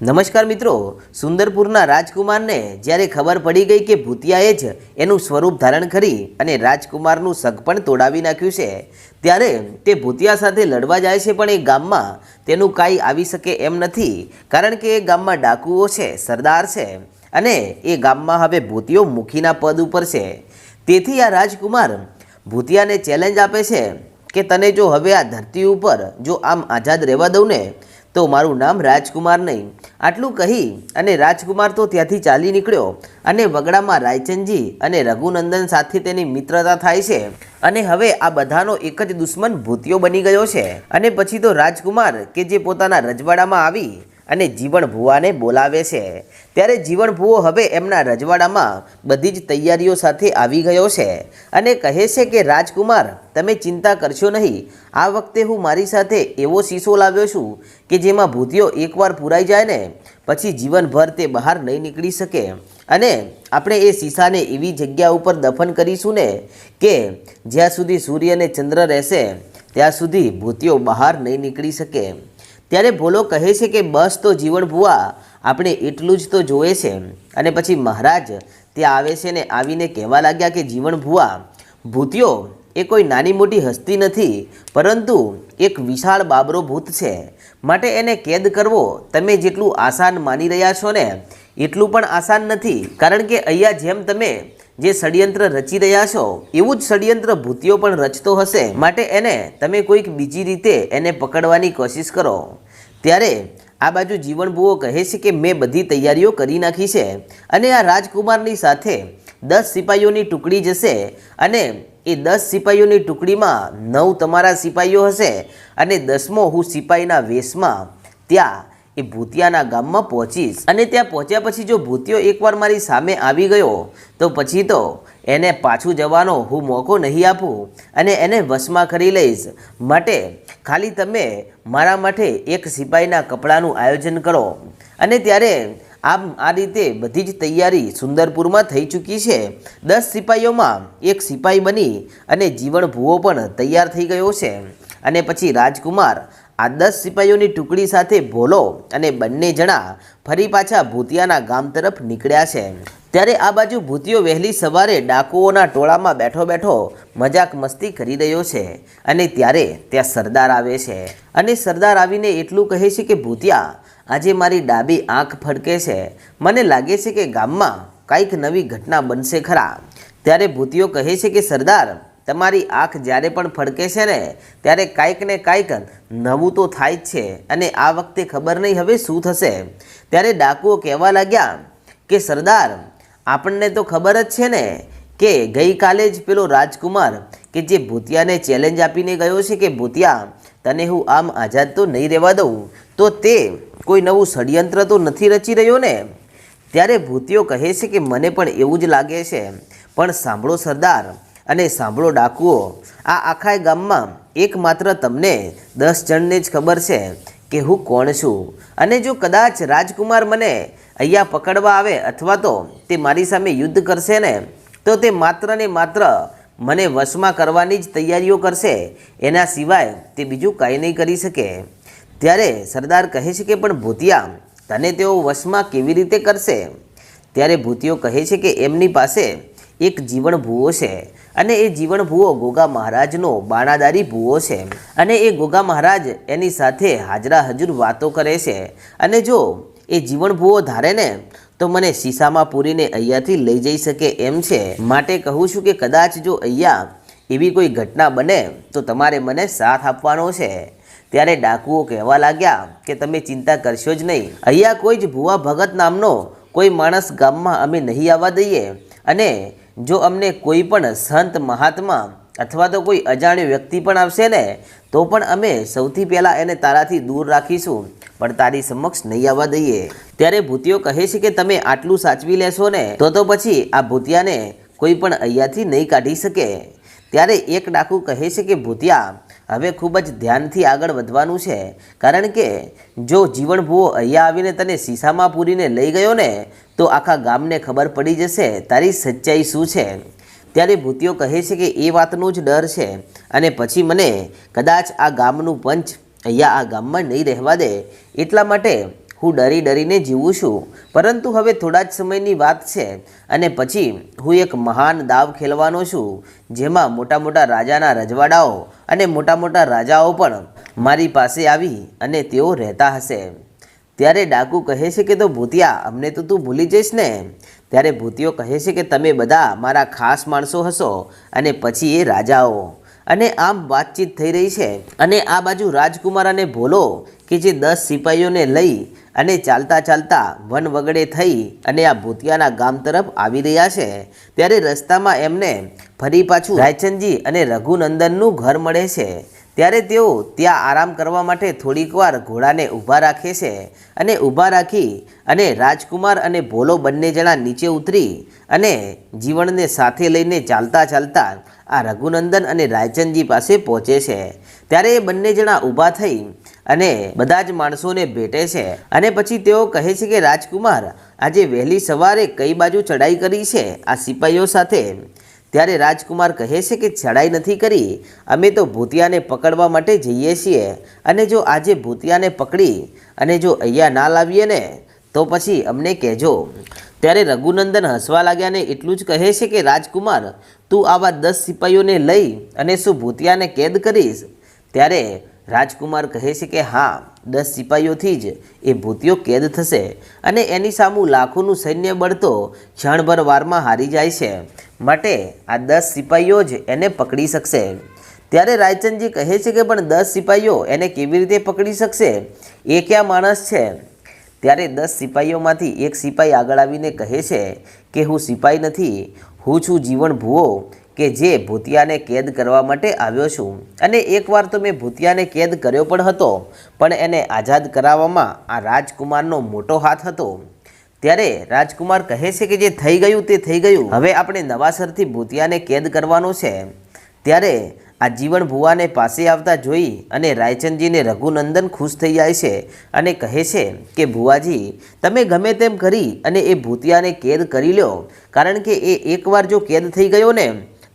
નમસ્કાર મિત્રો, સુંદરપુરના રાજકુમારને જ્યારે ખબર પડી ગઈ કે ભૂતિયાએ જ એનું સ્વરૂપ ધારણ કરી અને રાજકુમારનું સગ પણ તોડાવી નાખ્યું છે, ત્યારે તે ભૂતિયા સાથે લડવા જાય છે પણ એ ગામમાં તેનું કાંઈ આવી શકે એમ નથી, કારણ કે એ ગામમાં ડાકુઓ છે, સરદાર છે અને એ ગામમાં હવે ભૂતિયો મુખીના પદ ઉપર છે. તેથી આ રાજકુમાર ભૂતિયાને ચેલેન્જ આપે છે કે તને જો હવે આ ધરતી ઉપર જો આમ આઝાદ રહેવા દઉં ને, તો મારું નામ રાજકુમાર નહીં. આટલું કહી અને રાજકુમાર તો ત્યાંથી ચાલી નીકળ્યો અને વગડામાં રાયચંદજી અને રઘુનંદન સાથે તેની મિત્રતા થાય છે અને હવે આ બધાનો એક જ દુશ્મન ભૂતિયો બની ગયો છે. અને પછી તો રાજકુમાર, કે જે પોતાના રજવાડામાં આવી અને જીવણ ભુવાને બોલાવે છે. ત્યારે ભુવો હવે એમના રજવાડામાં બધી જ તૈયારીઓ સાથે આવી ગયો છે અને કહે છે કે, રાજકુમાર, તમે ચિંતા કરશો નહીં. આ વખતે હું મારી સાથે એવો શીશો લાવ્યો છું કે જેમાં ભૂતિઓ એકવાર પૂરાઈ જાય ને, પછી જીવનભર તે બહાર નહીં નીકળી શકે. અને આપણે એ શીશાને એવી જગ્યા ઉપર દફન કરીશું ને કે જ્યાં સુધી સૂર્ય અને ચંદ્ર રહેશે, ત્યાં સુધી ભૂતિઓ બહાર નહીં નીકળી શકે. ત્યારે ભોલો કહે છે કે બસ તો જીવણ ભુવા, આપણે એટલું જ તો જોવે છે. અને પછી મહારાજ ત્યાં આવે છે ને આવીને કહેવા લાગ્યા કે જીવણ ભુવા ભૂતિયો એ કોઈ નાની મોટી હસ્તી નથી, પરંતુ એક વિશાળ બાબરો ભૂત છે. માટે એને કેદ કરવો, તમે જેટલું આસાન માની રહ્યા છો ને, એટલું પણ આસાન નથી. કારણ કે અહીંયા જેમ તમે જે ષડયંત્ર રચી રહ્યા છો, એવું જ ષડયંત્ર ભૂતિયો પણ રચતો હશે. માટે એને તમે કોઈક બીજી રીતે એને પકડવાની કોશિશ કરો. ત્યારે આ બાજુ જીવનભુવો કહે છે કે મેં બધી તૈયારીઓ કરી નાખી છે અને આ રાજકુમારની સાથે દસ સિપાહીઓની ટુકડી જશે અને એ દસ સિપાહીઓની ટુકડીમાં નવ તમારા સિપાહીઓ હશે અને દસમો હું સિપાહીના વેશમાં ત્યાં એ ભૂતિયાના ગામમાં પહોંચીશ. અને ત્યાં પહોંચ્યા પછી જો ભૂતિયો એકવાર મારી સામે આવી ગયો, તો પછી તો એને પાછું જવાનો હું મોકો નહીં આપું અને એને વશમાં કરી લઈશ. માટે ખાલી તમે મારા માટે એક સિપાહીના કપડાનું આયોજન કરો. અને ત્યારે આમ આ રીતે બધી જ તૈયારી સુંદરપુરમાં થઈ ચૂકી છે. દસ સિપાહીઓમાં એક સિપાહી બની અને જીવન ભૂવો પણ તૈયાર થઈ ગયો છે. અને પછી રાજકુમાર આ દસ સિપાહીઓની ટુકડી સાથે ભોલો અને બંને જણા ફરી પાછા ભૂતિયાના ગામ તરફ નીકળ્યા છે. ત્યારે આ બાજુ ભૂતિયો વહેલી સવારે ડાકુઓના ટોળામાં બેઠો બેઠો મજાક મસ્તી કરી રહ્યો છે અને ત્યારે ત્યાં સરદાર આવે છે. અને સરદાર આવીને એટલું કહે છે કે, ભૂતિયા, આજે મારી ડાબી આંખ ફડકે છે. મને લાગે છે કે ગામમાં કાંઈક નવી ઘટના બનશે ખરા. ત્યારે ભૂતિયો કહે છે કે, સરદાર તમારી આંખ જ્યારે પણ ફડકે છે ને, ત્યારે કાંઈક ને કાંઈક નવું તો થાય જ છે. અને આ વખતે ખબર નહીં હવે શું થશે. ત્યારે ડાકુઓ કહેવા લાગ્યા કે, સરદાર, આપણને તો ખબર જ છે ને કે ગઈકાલે જ પેલો રાજકુમાર કે જે ભૂતિયાને ચેલેન્જ આપીને ગયો છે કે, ભૂતિયા, તને હું આમ આઝાદ તો નહીં રહેવા દઉં, તો તે કોઈ નવું ષડયંત્ર તો નથી રચી રહ્યો ને? ત્યારે ભૂતિયો કહે છે કે, મને પણ એવું જ લાગે છે. પણ સાંભળો સરદાર અને સાંભળો ડાકુઓ, આ આખા ગામમાં એકમાત્ર તમને દસ જણને જ ખબર છે કે હું કોણ છું. અને જો કદાચ રાજકુમાર મને અહીંયા પકડવા આવે અથવા તો તે મારી સામે યુદ્ધ કરશે ને, તો તે માત્ર ને માત્ર મને વશમાં કરવાની જ તૈયારીઓ કરશે. એના સિવાય તે બીજું કાંઈ નહીં કરી શકે. ત્યારે સરદાર કહે છે કે, પણ ભૂતિયા, તને તેઓ વશમાં કેવી રીતે કરશે? ત્યારે ભૂતિયો કહે છે કે, એમની પાસે એક જીવણ ભૂવો છે અને એ જીવણ ભૂવો ગોગા મહારાજનો બાણાદારી ભૂવો છે. અને એ ગોગા મહારાજ એની સાથે હાજરા હજુર વાતો કરે છે. અને જો એ જીવણ ભૂવો ધારે ને, તો મને શીશામાં પૂરીને અહીંયાથી લઈ જઈ શકે એમ છે. માટે કહું છું કે કદાચ જો અહીંયા એવી કોઈ ઘટના બને, તો તમારે મને સાથ આપવાનો છે. ત્યારે ડાકુઓ કહેવા લાગ્યા કે તમે ચિંતા કરશો જ નહીં. અહીંયા કોઈ જ ભુવા ભગત નામનો કોઈ માણસ ગામમાં અમે નહીં આવવા દઈએ. અને જો અમને કોઈ પણ સંત મહાત્મા અથવા તો કોઈ અજાણ્યો વ્યક્તિ પણ આવશે ને, તો પણ અમે સૌથી પહેલાં એને તારાથી દૂર રાખીશું, પણ તારી સમક્ષ નહીં આવવા દઈએ. ત્યારે ભૂતિયો કહે છે કે તમે આટલું સાચવી લેશો ને, તો તો પછી આ ભૂતિયાને કોઈ પણ અહીંયાથી નહીં કાઢી શકે. ત્યારે એક ડાકુ કહે છે કે, ભૂતિયા, હવે ખૂબ જ ધ્યાનથી આગળ વધવાનું છે. કારણ કે જો જીવન અહીંયા આવીને તને શીશામાં પૂરીને લઈ ગયો ને તો આખા ગામને ખબર પડી જશે, તારી સચ્ચાઈ શું છે? ત્યારે ભૂતિયો કહે છે કે એ વાતનો જ ડર છે. અને પછી મને, કદાચ આ ગામનું પંચ અહીંયા આ ગામમાં નહીં રહેવા દે, એટલા માટે હું ડરી ડરીને જીવું છું. પરંતુ હવે થોડા જ સમયની વાત છે અને પછી હું એક મહાન દાવ ખેલવાનો છું, જેમાં મોટા મોટા રાજાના રજવાડાઓ અને મોટા મોટા રાજાઓ પણ મારી પાસે આવી અને તેઓ રહેતા હશે. ત્યારે ડાકુ કહે છે કે તો ભૂતિયા, અમને તો તું ભૂલી જઈશ ને. ત્યારે ભૂતિયો કહે છે કે તમે બધા મારા ખાસ માણસો હશો અને પછી એ રાજાઓ. અને આમ વાતચીત થઈ રહી છે. અને આ બાજુ રાજકુમાર અને ભોલો કે જે દસ સિપાહીઓને લઈ અને ચાલતા ચાલતા વન વગડે થઈ અને આ ભૂતિયાના ગામ તરફ આવી રહ્યા છે. ત્યારે રસ્તામાં એમને ફરી પાછું રાયચંદજી અને રઘુનંદનનું ઘર મળે છે. ત્યારે તેઓ ત્યાં આરામ કરવા માટે થોડીક વાર ઘોડાને ઊભા રાખે છે અને ઊભા રાખી અને રાજકુમાર અને ભોલો બંને જણા નીચે ઉતરી અને જીવનને સાથે લઈને ચાલતા ચાલતા આ રઘુનંદન અને રાયચંદજી પાસે પહોંચે છે. ત્યારે એ બંને જણા ઊભા થઈ અને બધા જ માણસોને ભેટે છે અને પછી તેઓ કહે છે કે, રાજકુમાર, આજે વહેલી સવારે કઈ બાજુ ચડાઈ કરી છે? આ સિપાહીઓ સાથે ત્યારે રાજકુમાર કહે છે કે ચડાઈ નથી કરી. અમે તો ભૂતિયાને પકડવા માટે જઈએ છીએ. અને જો આજે ભૂતિયાને પકડી અને જો અહીંયા ના લાવીએ ને, તો પછી અમને કહેજો. ત્યારે રઘુનંદન હસવા લાગ્યા ને એટલું જ કહે છે કે, રાજકુમાર, તું આવા દસ સિપાહીઓને લઈ અને શું ભૂતિયાને કેદ કરીશ? ત્યારે રાજકુમાર કહે છે કે, હા, દસ સિપાહીઓથી જ એ ભૂતિયો કેદ થશે અને એની સામું લાખોનું સૈન્ય બળ તો ક્ષણભર વારમાં હારી જાય છે. માટે આ દસ સિપાહીઓ જ એને પકડી શકશે. ત્યારે રાયચંદજી કહે છે કે પણ દસ સિપાહીઓ એને કેવી રીતે પકડી શકશે? એ ક્યાં માણસ છે? ત્યારે દસ સિપાહીઓમાંથી એક સિપાહી આગળ આવીને કહે છે કે હું સિપાહી નથી, હું છું જીવન ભૂવો કે જે ભૂતિયાને કેદ કરવા માટે આવ્યો છું. અને એકવાર તો મેં ભૂતિયાને કેદ કર્યો પણ હતો, પણ એને આઝાદ કરાવવામાં આ રાજકુમારનો મોટો હાથ હતો. ત્યારે રાજકુમાર કહે છે કે જે થઈ ગયું તે થઈ ગયું. હવે આપણે નવાસરથી ભૂતિયાને કેદ કરવાનો છે. ત્યારે આ જીવન ભુવાને પાસે આવતા જોઈ અને રાયચંદજીને રઘુનંદન ખુશ થઈ જાય છે અને કહે છે કે, ભુવાજી, તમે ગમે તેમ કરી અને એ ભૂતિયાને કેદ કરી લો. કારણ કે એ એકવાર જો કેદ થઈ ગયો ને,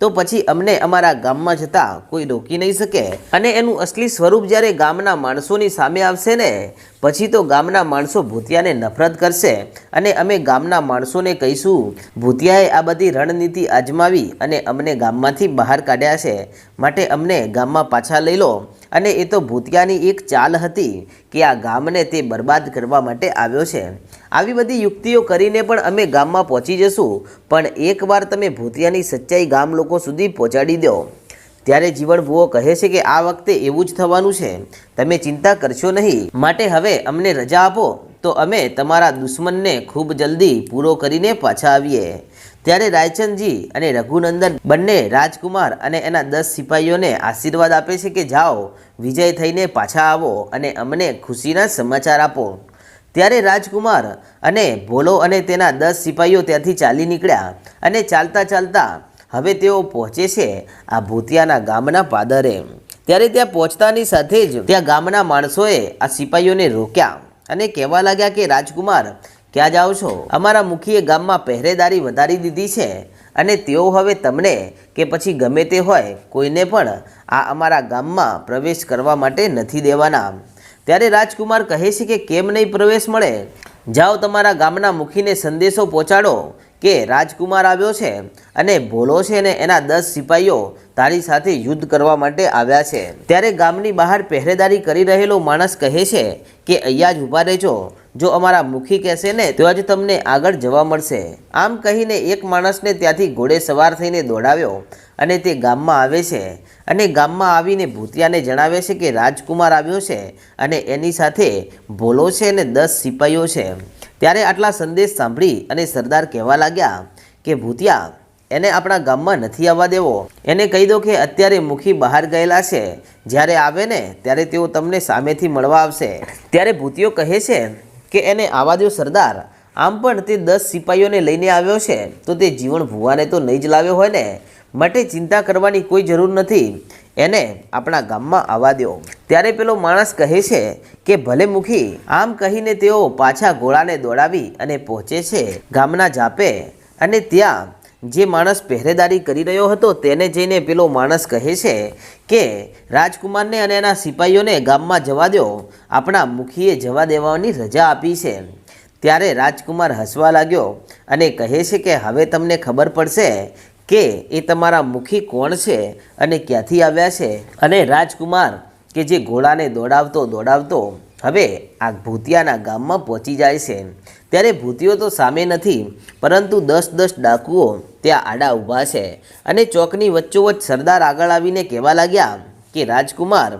તો પછી અમને અમારા ગામમાં જતા કોઈ રોકી નહીં શકે. અને એનું અસલી સ્વરૂપ જ્યારે ગામના માણસોની સામે આવશે ને પછી તો ગામના માણસો ભૂતિયાને નફરત કરશે અને અમે ગામના માણસોને કહીશું, ભૂતિયાએ આ બધી રણનીતિ અજમાવી અને અમને ગામમાંથી બહાર કાઢ્યા છે. માટે અમને ગામમાં પાછા લઈ લો. અને એ તો ભૂતિયાની એક ચાલ હતી કે આ ગામને તે બરબાદ કરવા માટે આવ્યો છે. આવી બધી યુક્તિઓ કરીને પણ અમે ગામમાં પહોંચી જશું. પણ એકવાર તમે ભૂતિયાની સચ્ચાઈ ગામ લોકો સુધી પહોંચાડી દો. ત્યારે જીવન કહે છે કે આ વખતે એવું જ થવાનું છે. તમે ચિંતા કરશો નહીં. માટે હવે અમને રજા આપો. તો અમે તમારા દુશ્મનને ખૂબ જલ્દી પૂરો કરીને પાછા આવીએ. ત્યારે રાયચંદજી અને રઘુનંદન બંને રાજકુમાર અને એના દસ સિપાહીઓને આશીર્વાદ આપે છે કે જાઓ, વિજય થઈને પાછા આવો અને અમને ખુશીના સમાચાર આપો. ત્યારે રાજકુમાર અને ભોલો અને તેના દસ સિપાહીઓ ત્યાંથી ચાલી નીકળ્યા અને ચાલતા ચાલતા હવે તેઓ પહોંચે છે આ ભૂતિયાના ગામના પાદરે. ત્યારે ત્યાં પહોંચતાની સાથે જ ત્યાં ગામના માણસોએ આ સિપાહીઓને રોક્યા અને કહેવા લાગ્યા કે, રાજકુમાર, ક્યાં જાઓ છો? અમારા મુખીએ ગામમાં પહેરેદારી વધારી દીધી છે અને તેઓ હવે તમને કે પછી ગમે તે હોય, કોઈને પણ આ અમારા ગામમાં પ્રવેશ કરવા માટે નથી દેવાના. ત્યારે રાજકુમાર કહે છે કે, કેમ નહીં પ્રવેશ મળે? જાઓ તમારા ગામના મુખીને સંદેશો પહોંચાડો કે રાજકુમાર આવ્યો છે અને ભોલો છે ને એના દસ સિપાહીઓ તારી સાથે યુદ્ધ કરવા માટે આવ્યા છે. ત્યારે ગામની બહાર પહેરેદારી કરી રહેલો માણસ કહે છે કે, અહીંયા જ ઊભા રહેજો. જો અમારા મુખી કહેશે ને, તો જ તમને આગળ જવા મળશે. આમ કહીને એક માણસને ત્યાંથી ઘોડે સવાર થઈને દોડાવ્યો અને તે ગામમાં આવે છે. અને ગામમાં આવીને ભૂતિયાને જણાવે છે કે, રાજકુમાર આવ્યો છે અને એની સાથે ભોલો છે અને દસ સિપાહીઓ છે. ત્યારે આટલા સંદેશ સાંભળી અને સરદાર કહેવા લાગ્યા કે, ભૂતિયા, એને આપણા ગામમાં નથી આવવા દેવો. એને કહી દો કે અત્યારે મુખી બહાર ગયેલા છે. જ્યારે આવે ને, ત્યારે તેઓ તમને સામેથી મળવા આવશે. ત્યારે ભૂતિયો કહે છે કે, એને આવવા દો સરદાર. આમ પણ તે દસ સિપાહીઓને લઈને આવ્યો છે. તો તે જીવન ભુવાને તો નહીં જ લાવ્યો હોય ને. માટે ચિંતા કરવાની કોઈ જરૂર નથી. એને આપણા ગામમાં આવવા દો. ત્યારે પેલો માણસ કહે છે કે, ભલે મુખી, આમ કહીને તેઓ પાછા ઘોડાને દોડાવી અને પહોંચે છે ગામના જાપે. અને ત્યાં જે માણસ પહેરેદારી કરી રહ્યો હતો તેને જઈને પેલો માણસ કહે છે કે, રાજકુમારને અને એના સિપાહીઓને ગામમાં જવા દો. આપણા મુખીએ જવા દેવાની રજા આપી છે. ત્યારે રાજકુમાર હસવા લાગ્યો અને કહે છે કે, હવે તમને ખબર પડશે કે એ તમારા મુખી કોણ છે અને ક્યાંથી આવ્યા છે? અને રાજકુમાર કે જે ઘોડાને દોડાવતો દોડાવતો હવે આ ભૂતિયાના ગામમાં પહોંચી જાય છે. ત્યારે ભૂતિયો તો સામે નથી, પરંતુ દસ દસ ડાકુઓ ત્યાં આડા ઊભા છે. અને ચોકની વચ્ચોવચ્ચ સરદાર આગળ આવીને કહેવા લાગ્યા કે, રાજકુમાર,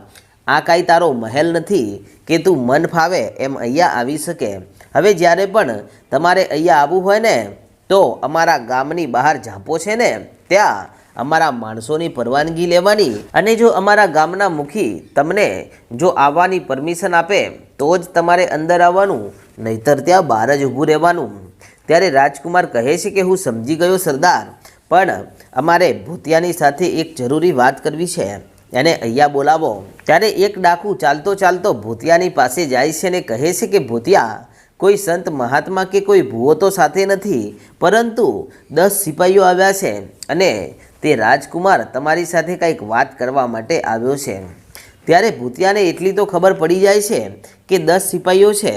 આ કાંઈ તારો મહેલ નથી કે તું મન ફાવે એમ અહીંયા આવી શકે. હવે જ્યારે પણ તમારે અહીંયા આવવું હોય ને તો અમારા ગામની બહાર ઝાંપો છે ને, ત્યાં અમારા માણસોની પરવાનગી લેવાની અને જો અમારા ગામના મુખી તમને જો આવવાની પરમિશન આપે, તો જ તમારે અંદર આવવાનું, નહીતર ત્યાં બહાર જ ઊભું રહેવાનું. ત્યારે રાજકુમાર કહે છે કે હું સમજી ગયો સરદાર, પણ અમારે ભૂતિયાની સાથે એક જરૂરી વાત કરવી છે. એને અહીંયા બોલાવો. ત્યારે એક ડાકુ ચાલતો ચાલતો ભૂતિયાની પાસે જાય છે અને કહે છે કે, ભૂતિયા કોઈ સંત મહાત્મા કે કોઈ ભૂવો સાથે નથી, પરંતુ દસ સિપાહીઓ આવ્યા છે અને તે રાજકુમાર તમારી સાથે કંઈક વાત કરવા માટે આવ્યો છે. ત્યારે ભૂતિયાને એટલી તો ખબર પડી જાય છે કે દસ સિપાહીઓ છે,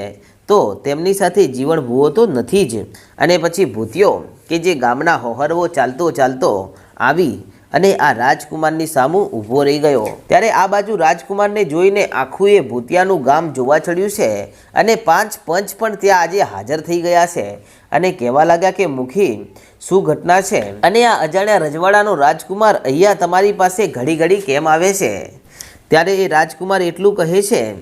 તો તેમની સાથે જીવન ભૂવો તો નથી જ. અને પછી ભૂતિયો કે જે ગામના હોહરવો ચાલતો ચાલતો આવી અને આ રાજકુમારની સામું ઊભો રહી ગયો. ત્યારે આ બાજુ રાજકુમારને જોઈને આખું એ ભૂતિયાનું ગામ જોવા ચડ્યું છે અને પાંચ પંચ પણ ત્યાં આજે હાજર થઈ ગયા છે. અને કહેવા લાગ્યા કે, મુખી, શું ઘટના છે? અને આ અજાણ્યા રજવાડાનો રાજકુમાર અહીંયા તમારી પાસે ઘડી ઘડી કેમ આવે છે? ત્યારે એ રાજકુમાર એટલું કહે છે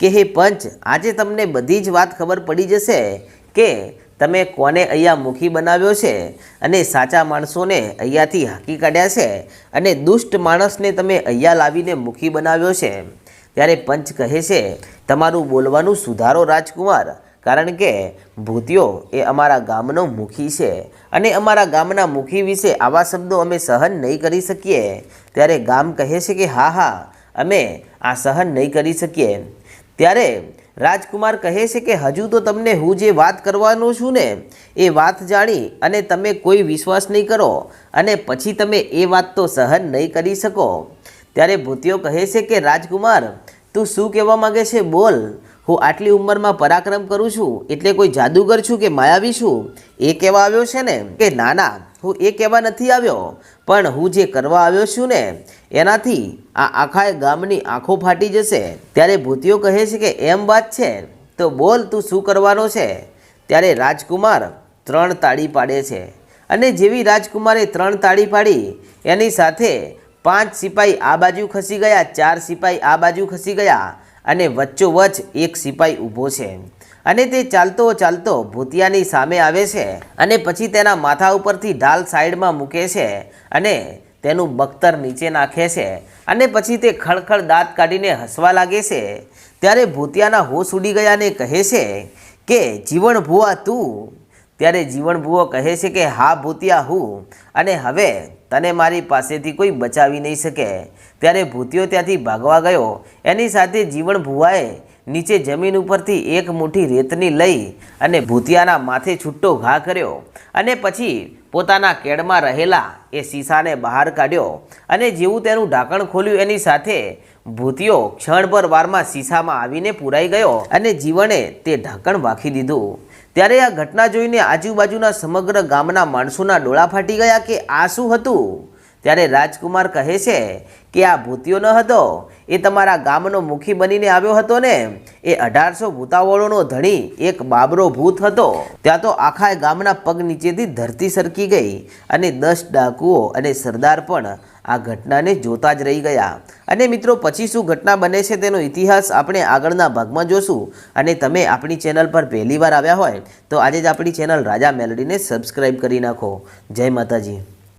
કે, હે પંચ, આજે તમને બધી જ વાત ખબર પડી જશે કે તમે કોને અહીંયા મુખી બનાવ્યો છે? અને સાચા માણસોને અહીંયાથી હાકી કાઢ્યા છે? અને દુષ્ટ માણસને તમે અહીંયા લાવીને મુખી બનાવ્યો છે? ત્યારે પંચ કહે છે, તમારું બોલવાનું સુધારો રાજકુમાર, કારણ કે ભૂતિયો એ અમારા ગામનો મુખી છે. અને અમારા ગામના મુખી વિશે આવા શબ્દો અમે સહન નહીં કરી શકીએ. ત્યારે ગામ કહે છે કે, હા હા, અમે આ સહન નહીં કરી શકીએ. ત્યારે રાજકુમાર કહે છે કે હજુ તો તમને હું જે વાત કરવાનો છું ને, એ વાત જાણી અને તમે કોઈ વિશ્વાસ નહીં કરો અને પછી તમે એ વાત તો સહન નહીં કરી શકો. ત્યારે ભૂતિયો કહે છે કે, રાજકુમાર, તું શું કહેવા માંગે છે? બોલ. હું આટલી ઉંમરમાં પરાક્રમ કરું છું એટલે કોઈ જાદુગર છું કે માયાવી છું? એ કહેવા આવ્યો છે ને? કે ના ના, હું એ કહેવા નથી આવ્યો? પણ હું જે કરવા આવ્યો છું ને, એનાથી આ આખા ગામની આંખો ફાટી જશે. ત્યારે ભૂતિયો કહે છે કે એમ વાત છે. તો બોલ, તું શું કરવાનો છે? ત્યારે રાજકુમાર ત્રણ તાળી પાડે છે. અને જેવી રાજકુમારે ત્રણ તાળી પાડી, એની સાથે પાંચ સિપાઈ આ બાજુ ખસી ગયા, ચાર સિપાઈ આ બાજુ ખસી ગયા. અને વચ્ચોવચ્ચ એક સિપાઈ ઊભો છે. અને તે ચાલતો ચાલતો ભૂતિયાની સામે આવે છે અને પછી તેના માથા ઉપરથી ઢાલ સાઈડમાં મૂકે છે અને તેનું બખ્તર નીચે નાખે છે. અને પછી તે ખળખળ દાંત કાઢીને હસવા લાગે છે. ત્યારે ભૂતિયાના હોશ ઉડી ગયાને કહે છે કે જીવન ભુવા તું. ત્યારે જીવન ભૂવો કહે છે કે, હા ભૂતિયા હું. અને હવે તને મારી પાસેથી કોઈ બચાવી નહીં શકે. ત્યારે ભૂતિયો ત્યાંથી ભાગવા ગયો. એની સાથે જીવન ભુવાએ નીચે જમીન ઉપરથી એક મુઠ્ઠી રેતની લઈ અને ભૂતિયાના માથે છૂટો ઘા કર્યો અને પછી પોતાના કેડમાં રહેલા એ શીશાને બહાર કાઢ્યો અને જેવું તેનું ઢાંકણ ખોલ્યું એની સાથે ભૂતિયો ક્ષણભર વારમાં શીશામાં આવીને પૂરાઈ ગયો અને જીવણે તે ઢાંકણ વાંખી દીધું. ત્યારે આ ઘટના જોઈને આજુબાજુના સમગ્ર ગામના માણસોના ડોળા ફાટી ગયા કે આ શું હતું? ત્યારે રાજકુમાર કહે છે કે આ ભૂતિયો ન હતો. એ તમારા ગામનો મુખી બનીને આવ્યો હતો ને. એ અઢારસો ભૂતાવળોનો ધણી, એક બાબરો ભૂત હતો. ત્યાં તો આખા ગામના પગ નીચેથી ધરતી સરકી ગઈ અને દસ ડાકુઓ અને સરદાર પણ આ ઘટનાને જોતા જ રહી ગયા. અને મિત્રો, પછી શું ઘટના બને છે તેનો ઇતિહાસ આપણે આગળના ભાગમાં જોશું. અને તમે આપણી ચેનલ પર પહેલીવાર આવ્યા હોય, તો આજે જ આપણી ચેનલ રાજા મેલડીને સબસ્ક્રાઈબ કરી નાખો. જય માતાજી.